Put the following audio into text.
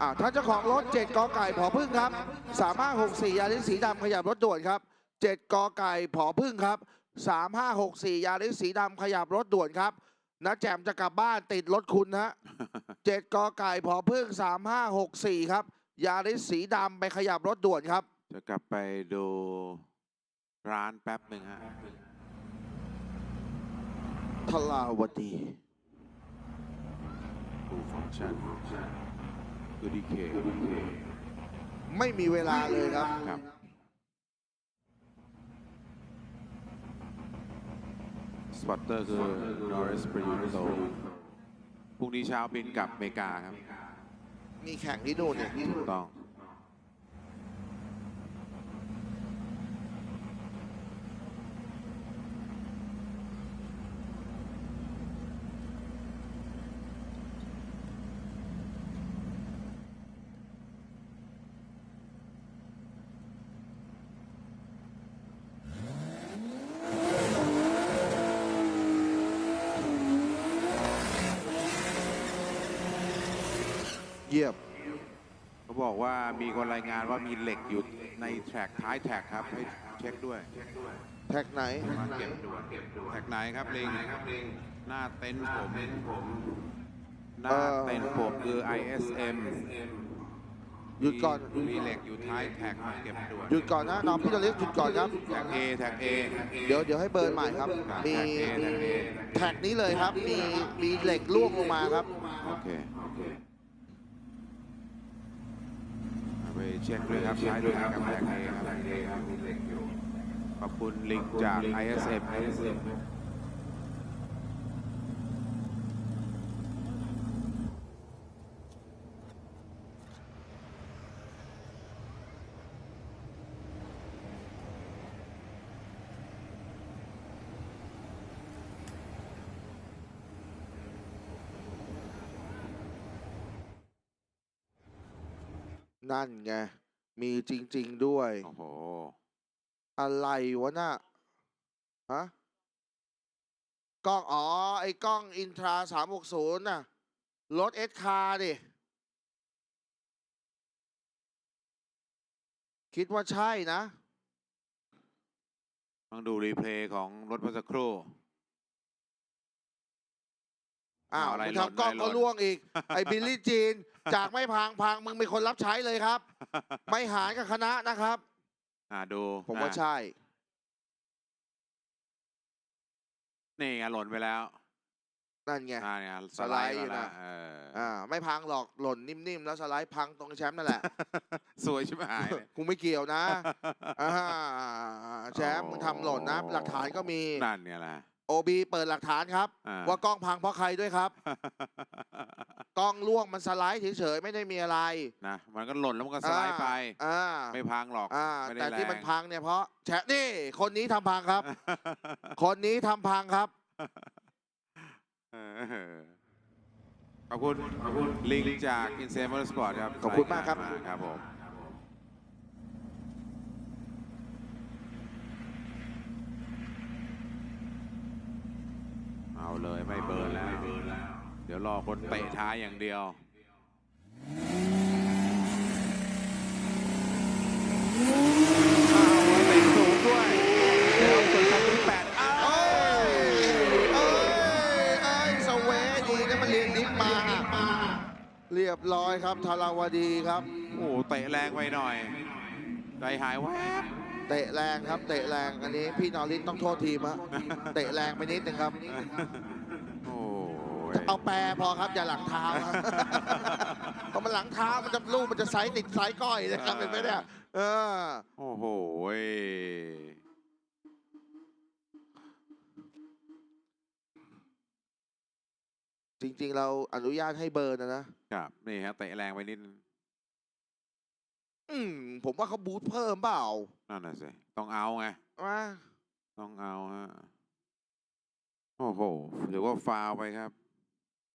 อ่าท่านเจ้าของรถ 7กอไก่ผอพึ่งครับ 3564 ยาริสสีดำขยับรถด่วนครับ 7กอไก่ผอพึ่งครับ 3564 ยาริสสีดำขยับรถด่วนครับนะแจมจะกลับบ้านติดรถคุณนะ7กอไก่ผอพึ่ง 3564 ครับ ยาริสสีดำไปขยับรถด่วนครับ จะกลับไปดูร้านแป๊บหนึ่งฮะทลาวดีดูฟังก์ชัน ดูดีเคไม่มีเวลาเลยครับ ครับ สปอตเตอร์คือนอริสปริโตพรุ่งนี้เช้าบินกลับอเมริกาครับ มีแข่งที่นู่นเนี่ยถูกต้อง เยี่ยมเขาบอกว่ามีคนรายงานว่ามีเหล็กอยู่ในแทร็กท้ายแทร็กครับ ให้เช็คด้วยแท็กไหน มาเก็บด่วนแท็กไหนครับลิงหน้าเต็นท์ผมหน้าเต็นท์ผมคือ ISM หยุดก่อน มีเหล็กอยู่ท้ายแท็กมาเก็บด่วนหยุดก่อนนะน้องพี่ตัวเล็กหยุดก่อนครับ แท็ก A แท็ก A เดี๋ยวเดี๋ยวให้เบิร์นใหม่ครับ มีแท็ก A แท็ก A แท็กนี้เลยครับ มีมีเหล็กล่วงลงมาครับ โอเคเอาไปเช็คด้วยครับท้ายแท็กกับแท็ก A ครับขอบคุณลิงก์จาก ISM นั่นไง มีจริง ๆด้วย โอ้โห อะไรวะน่ะฮะกล้อง อ๋อ ไอ้กล้องอินทราสามหกศูนย์น่ะ รถเอสคาดิ คิดว่าใช่นะ ต้องดูรีเพลย์ของรถเมื่อสักครู่ อ้าวเอาอะไรมึงหล่นทำกล้องอะไรหล่ก็นล่วงอีก ไอ้บิลลี่จีน จากไม่พังพังมึงเป็นคนรับใช้เลยครับ ไม่หารกับคณะนะครับ อ่าดูผมว่าอะใช่ นี่ไงหล่นไปแล้ว นั่นไงอ่าเนี่ยสสไลไลด์ด์อยู่มาแล้วนะเอออ่าไม่พังหรอกหล่นนิ่มๆ แล้วสไลด์พังตรงแชมป์นั่นแหละ สวยใช่ไหมหายเลยกูไม่เกี่ยวนะอ่าแชมป์มึงทำหล่นนะ หลักฐานก็มีนั่นเนี่ยแหละ โอบีเปิดหลักฐานครับ อ่า ว่ากล้องพังเพราะใครด้วยครับ กล้องล่วงมันสไลด์เฉยๆไม่ได้มีอะไรนะมันก็หล่นแล้วมันก็สไลด์ไป อ่าไม่พังหรอกอ่าไม่ได้แต่ที่แรงมันพังเนี่ยเพราะแชมป์นี่คนนี้ทำพังครับ คนนี้ทำพังครับ เออขอบคุณขอบคุณลิงก์จาก i n s a n e Motorsport ครับขอบคุณมากครับยงนครับผม เอาเลยไม่เบิร์นแล้ว เดี๋ยวรอคนเตะท้ายอย่างเดียวอ้าวเตะสูงด้วยเดี๋ยวส่วนคันที่แปดอ้าว เอ้ยเอ้ยเอ้ยสเวดีนะมันเรียนนิฟมา เรียบร้อยครับทาราวดีครับ โอ้โหเตะแรงไปหน่อย ใจหายแวบ เตะแรงครับเตะแรงอันนี้พี่นอริสต้องโทษทีมฮะเตะแรงไปนิดนึงครับ โอ้ยเอาแปรพอครับอย่าหลังเท้าครับเพราะมันหลังเท้ามันจะลูกมันจะไซส์ติดไซส์ก้อยนะครับเห็นไหมเนี่ยเออโอ้โหยจริงๆ เราอนุญาตให้เบิร์นนะนะครับนี่ฮะเตะแรงไปนิดนึง อืมผมว่าเขาบูทเพิ่มเปล่านั่นน่ะสิ ต้องเอาไง ว่า ต้องเอาฮะ โอ้โห หรือว่าฟาวไปครับ